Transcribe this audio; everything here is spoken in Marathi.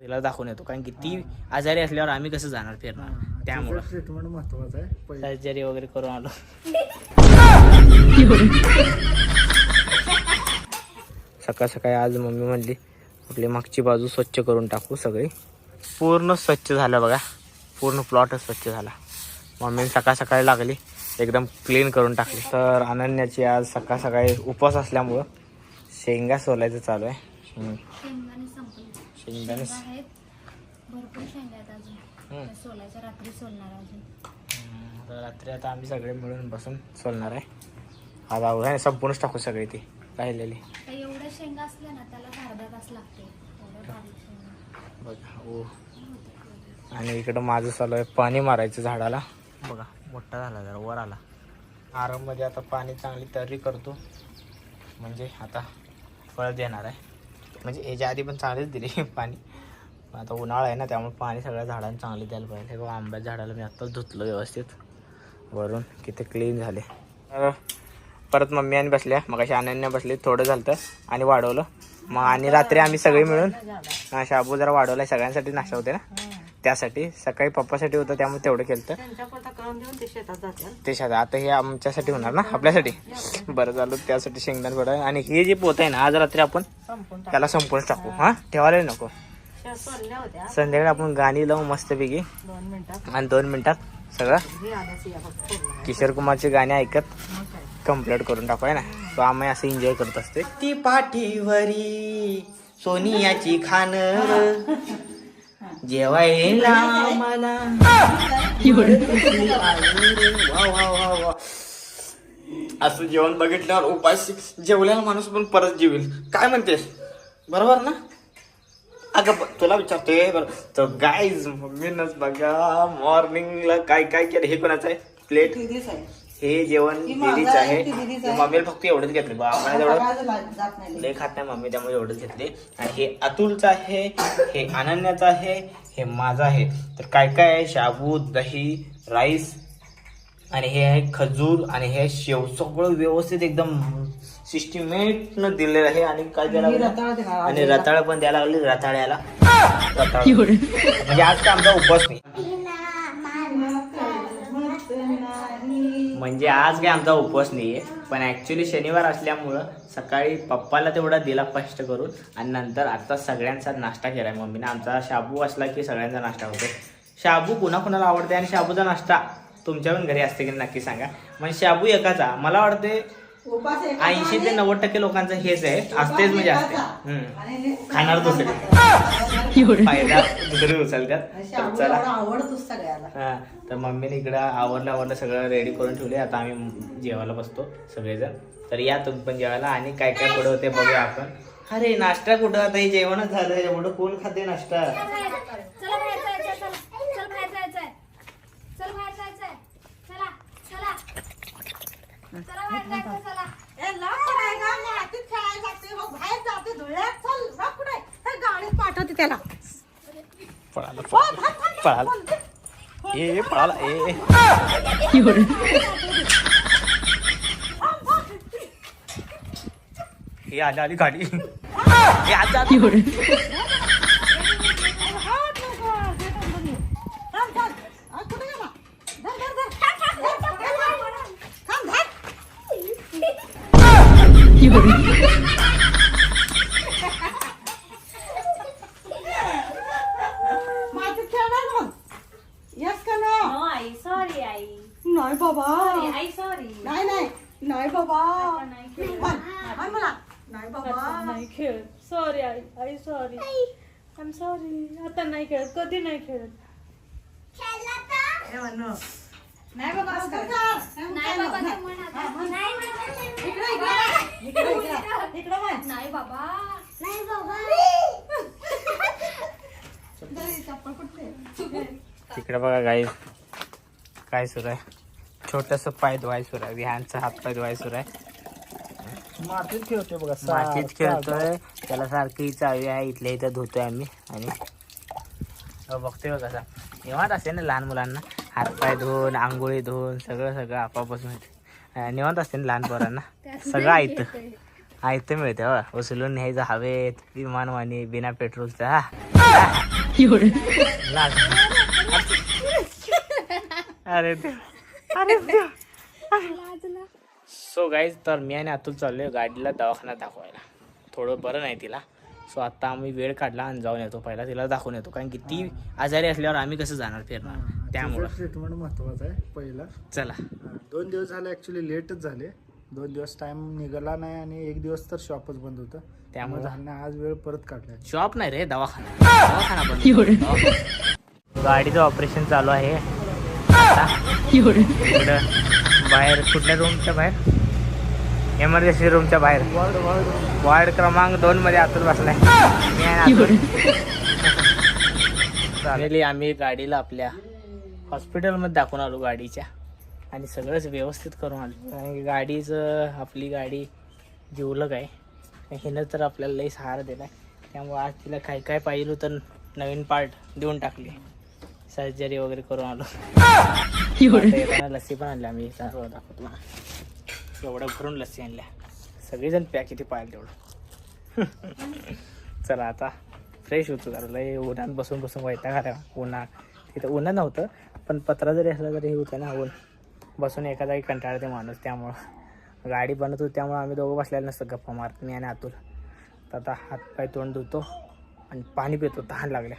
तिला दाखवून येतो. कारण की ती आजारी असल्यावर आम्ही कसं जाणार फिरणार? त्यामुळं. ट्रीटमेंट महत्वाचं आहे. पहिले सर्जरी वगैरे करून आलो. सकाळ सकाळी आज मम्मी म्हणली आपली मागची बाजू स्वच्छ करून टाकू सगळी. पूर्ण स्वच्छ झालं बघा. पूर्ण प्लॉटच स्वच्छ झाला. मम्मीने सकाळ सकाळी लागली एकदम क्लीन करून टाकली. तर अनन्याची आज सकाळ सकाळी उपवास असल्यामुळं शेंगा सोलायचं चालू आहे. हम्म. शेंगदाणे संपले शेंगदाणे शेंगा आहेत. भरपूर शेंगा आहेत अजून. हम्म. त्या सोलायच्या रात्री सोलणार अजून. हम्म, तर रात्री आता आम्ही सगळे मिळून बसून सोलणार आहे. आज आवड संपूर्णच टाकू सगळी ती राहिलेली. तर एवढ्या शेंगा असल्या ना त्याला अर्धा तास लागते. एवढ्या बारीक शेंगा. बघा ओ. आणि इकडं माझं चालू आहे पाणी मारायचं झाडाला. बघा मोठा झाला जरा वर आला. आराममध्ये आता पाणी चांगली तर्री करतो. म्हणजे आता फळ देणार आहे. म्हणजे ह्याच्या आधी पण चांगलीच दिली पाणी. आता उन्हाळा आहे ना त्यामुळे पाणी सगळ्या झाडांना चांगली द्यायला पाहिजे. हे बघा आंब्याच्या झाडाला मी आत्ताच धुतलं व्यवस्थित. वरून किती क्लीन झाले. तर परत मम्मी आणि बसल्या. मग अशी अनन्या बसली थोडं झालं आणि वाढवलं. मग आणि रात्री आम्ही सगळे मिळून शाबू जरा वाढवलाय सगळ्यांसाठी नाश्ता होते ना. त्यासाठी सकाळी पप्पासाठी होतं त्यामुळे तेवढं केलं देऊन ते शेतात आता हे आमच्यासाठी होणार ना आपल्यासाठी? बरं झालं त्यासाठी शेंगदाण बरं आहे. आणि हे जे पोत आहे ना आज रात्री आपण त्याला संपूर्ण टाकू. हा ठेवायला नको. संध्याकाळी आपण गाणी लावू मस्तपैकी. दोन मिनिटात. आणि दोन मिनिटात सगळं किशोर कुमारची गाणी ऐकत कंप्लीट करून टाकू आहे ना. तो आम्ही असं एन्जॉय करत असते ती पाठीवरी सोनियाची खान जेवायला मला वा वा वा वा असं जेवण बघितल्यावर उपाशी जेवलेला माणूस पण परत जेवेल. काय म्हणतेस? बरोबर ना? अगं तुला विचारतोय बरं. तर गाईज मम्मीनच बघा मॉर्निंगला काय काय केलं? हे कोणाचं आहे? प्लेट आहे. हे जेवण दिदीच आहे. मम्मीला फक्त एवढंच घेतलं. बा आम्हाला लय खात नाही मम्मी त्यामुळे एवढंच घेतले. आणि हे अतुलचं आहे हे अनन्याचं आहे हे माझं आहे. तर काय काय आहे? शाबू दही राईस आणि हे आहे खजूर आणि हे शेव. सगळं व्यवस्थित एकदम सिस्टिमेट न दिलेलं आहे. आणि काय द्यायला. आणि रताळ पण द्यायला लागले रताळ्याला. रताळ. म्हणजे आज काय आमचा उपवास नाही. म्हणजे आज काय आमचा उपवास नाही आहे पण ॲक्च्युली शनिवार असल्यामुळं सकाळी पप्पाला तेवढा दिला कष्ट करून आणि नंतर आता सगळ्यांचा नाश्ता केलाय मम्मीने. आमचा शाबू असला की सगळ्यांचा नाश्ता होतो. शाबू कुणाकुणाला आवडते आणि शाबूचा नाश्ता तुमच्या पण घरी असते की नक्की सांगा. म्हणजे शाबू एकाचा. मला वाटते ऐंशी ते नव्वद टक्के लोकांचं हेच आहे. असतेच म्हणजे असते. हे- खाणार दुसरे. फायदा दुसरे उचलतात. चला एवढा आवडतो सगळ्याला. हा. तर मम्मीने इकडं आवरलं आवरलं सगळं रेडी करून ठेवले आता आम्ही जेवायला बसतो सगळेजण. तर या तुम्ही पण जेवायला आणि काय काय पुढे होते बघूया आपण. अरे नाश्ता कुठं? आता हे जेवणच झालं. एवढं कोण खाते नाश्ता? चला पाठवते त्याला. पळाला थांब, थांब, पळाला. थांब. ए ए, पळाला ए. ए. हे आली आली गाडी. हे जा. हात नको, हे थांबून ये. थांब, थांब. आ, कुठे गेला? धर, धर, धर. धर, धर. थांब, धर. मातीत खेळणार मग येस का नो नो आई सॉरी आई नाही बाबा. आई सॉरी नाही नाही. नाही बाबा. म्हण मला. नाही बाबा. नाही खेळत. सॉरी आई. आई सॉरी आय एम सॉरी आता नाही खेळत. कधी नाही खेळत. म्हणू. नाही बाबा असं कर. नाही बाबा नाही. ते म्हण आता. म्हण. नाही बाबा. इकडे इकडे इकडे इकडे इकडे म्हण. नाही बाबा. नाही बाबा. दरी, चप्पल कुठे तिकडे बघा गाई. काय सुरू आहे? छोटस पाय धुवाय सुरू आहे. विहानचा हात पाय धुवाय सुरू आहे. मातीत खेळतोय बघा मातीत खेळतोय. त्याला सारखी चावी आहे. इथल्या इथं धुतोय आम्ही. आणि अहो, बघतोय बघ कसा निवांत असते ना लहान मुलांना? हातपाय धुवून आंघोळी धुवून सगळं सगळं आपापासून होते. अं, निवांत असते ना लहान पोरांना सगळं ऐकतं ऐकतं मिळतं हो. उचलून न्यायचं हवेत विमानवाणी बिना पेट्रोलचा हा. अरे. अरे. सो गाईज तर मी आणि अतुल चाललोय गाडीला दवाखान्यात दाखवायला. थोडं बरं नाही तिला. सो आता आम्ही वेळ काढला आणि जाऊन येतो पहिला. तिला दाखवून येतो. कारण की ती आजारी असल्यावर आम्ही कसं जाणार फिरणार? त्यामुळं. ट्रीटमेंट महत्वाचं आहे पहिला. चला. दोन दिवस झाले ऍक्च्युली लेटच झाले. दोन दिवस टाइम निघाला नाही आणि एक दिवस तर शॉपच बंद होतं. त्यामुळं? झालं आज वेळ परत काढलाय शॉप नाही रे दवाखाना. दवाखाना बंद गाडीचं ऑपरेशन चालू आहे. इकडं बाहेर कुठल्या रूमच्या बाहेर? एमर्जन्सी रूमच्या बाहेर. वार्ड क्रमांक दोन मध्ये आतून बसलाय. आम्ही गाडीला आपल्या हॉस्पिटलमध्ये दाखवून आलो गाडीच्या. आणि सगळंच व्यवस्थित करून आलो. कारण की गाडीचं आपली गाडी जिवलग आहे हिनं तर आपल्याला लई सहारा दिला त्यामुळे आज तिला काय काय पाहिजे होतं नवीन पार्ट देऊन टाकले. सर्जरी वगैरे करून आलो. लस्सी पण आणली आम्ही दाखवतो. एवढं भरून लस्सी आणल्या. सगळेजण प्या किती पाहिजे तेवढं. चला आता फ्रेश होतो जरा. लय उन्हात बसून बसून वैताग आला उन्हात. तिथं उन्हा नव्हतं पण पत्रा जरी असला तरी हे होतं ना ऊन बसून एका जागी कंटाळते माणूस त्यामुळं. गाडी बनत होती त्यामुळं आम्ही दोघं बसलेलं नसतं गप्पा मारत मी आणि आतून तर आता हातपाय तोंड धुतो आणि पाणी पितो तहान लागल्या